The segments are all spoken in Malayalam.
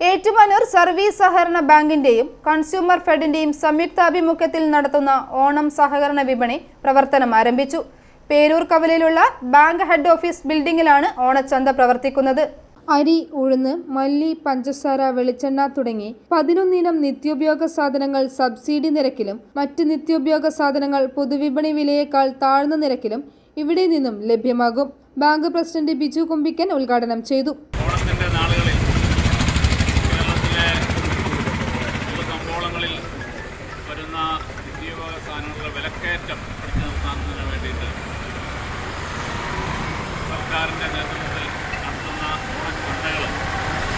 ഏറ്റുമാനൂർ സർവീസ് സഹകരണ ബാങ്കിന്റെയും കൺസ്യൂമർ ഫെഡിന്റെയും സംയുക്താഭിമുഖ്യത്തിൽ നടത്തുന്ന ഓണം സഹകരണ വിപണി പ്രവർത്തനം ആരംഭിച്ചു. പേരൂർ കവലയിലുള്ള ബാങ്ക് ഹെഡ് ഓഫീസ് ബിൽഡിംഗിലാണ് ഓണച്ചന്ത പ്രവർത്തിക്കുന്നത്. അരി ഉഴുന്ന് മല്ലി പഞ്ചസാര വെളിച്ചെണ്ണ തുടങ്ങി പതിനൊന്നിനം നിത്യോപയോഗ സാധനങ്ങൾ സബ്സിഡി നിരക്കിലും മറ്റ് നിത്യോപയോഗ സാധനങ്ങൾ പൊതുവിപണി വിലയേക്കാൾ താഴ്ന്ന നിരക്കിലും ഇവിടെ നിന്നും ലഭ്യമാകും. ബാങ്ക് പ്രസിഡന്റ് ബിജു കുമ്പിക്കൻ ഉദ്ഘാടനം ചെയ്തു. നിത്യോപയോഗ സാധനങ്ങളുടെ വിലക്കയറ്റം പിടിച്ചു നിർത്താൻ വേണ്ടിയിട്ട് സർക്കാരിന്റെ നേതൃത്വത്തിൽ നടത്തുന്ന ഓണച്ചന്തകൾ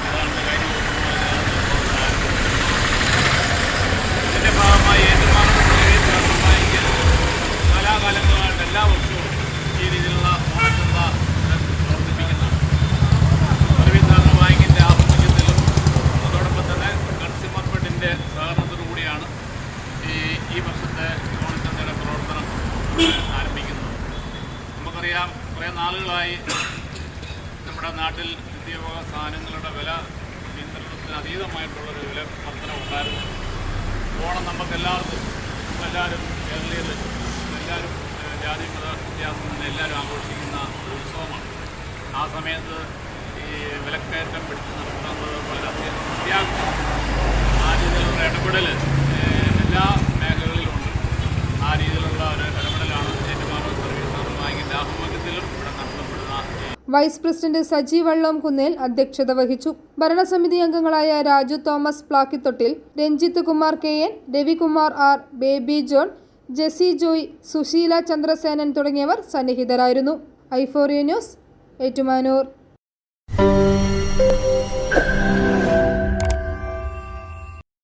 ഏതാണ്ട് കഴിഞ്ഞ ദിവസങ്ങളിൽ ഇതിന്റെ ഭാഗമായി ഏറ്റുമാനൂർ സർവീസ് സഹകരണ ബാങ്കിൽ കാലാകാലങ്ങളായിട്ട് എല്ലാ വർഷവും ഈ രീതിയിലുള്ള ഓണച്ചന്ത പ്രവർത്തിപ്പിക്കുന്നതാണ് സർവീസ് സഹകരണ ബാങ്കിന്റെ ആഭിമുഖ്യത്തിലും അതോടൊപ്പം തന്നെ കൺസ്യൂമർ ഫെഡിന്റെ സഹകരണത്തോടു കൂടിയാണ് ഈ വർഷത്തെ ഓണച്ചന്തയുടെ പ്രവർത്തനം ആരംഭിക്കുന്നത് നമുക്കറിയാം കുറേ നാളുകളായി നമ്മുടെ നാട്ടിൽ നിത്യോപയോഗ സാധനങ്ങളുടെ വില നിയന്ത്രണത്തിന് അതീതമായിട്ടുള്ളൊരു വില വർധന ഉണ്ടായിരുന്നു ഓണം നമുക്ക് എല്ലാവർക്കും എല്ലാവരും കേരളീയർ എല്ലാവരും ജാതി മത വ്യത്യാസം തന്നെ എല്ലാവരും ആഘോഷിക്കുന്ന ഉത്സവമാണ്. ആ സമയത്ത് ഈ വിലക്കയറ്റം പിടിച്ചു നിർത്തുന്നത് വളരെയധികം അത്യാവശ്യമാണ് ആ രീതിയിലുള്ള ഇടപെടൽ വൈസ് പ്രസിഡന്റ് സജി വള്ളം കുന്നേൽ അധ്യക്ഷത വഹിച്ചു. ഭരണസമിതി അംഗങ്ങളായ Raju Thomas Plakkithottil Ranjith Kumar K N Ravikumar R Baby John Jessy Joy Susheela Chandrasenan തുടങ്ങിയവർ സന്നിഹിതരായിരുന്നു. ഐഫോറിയ ന്യൂസ് ഏറ്റുമാനൂർ.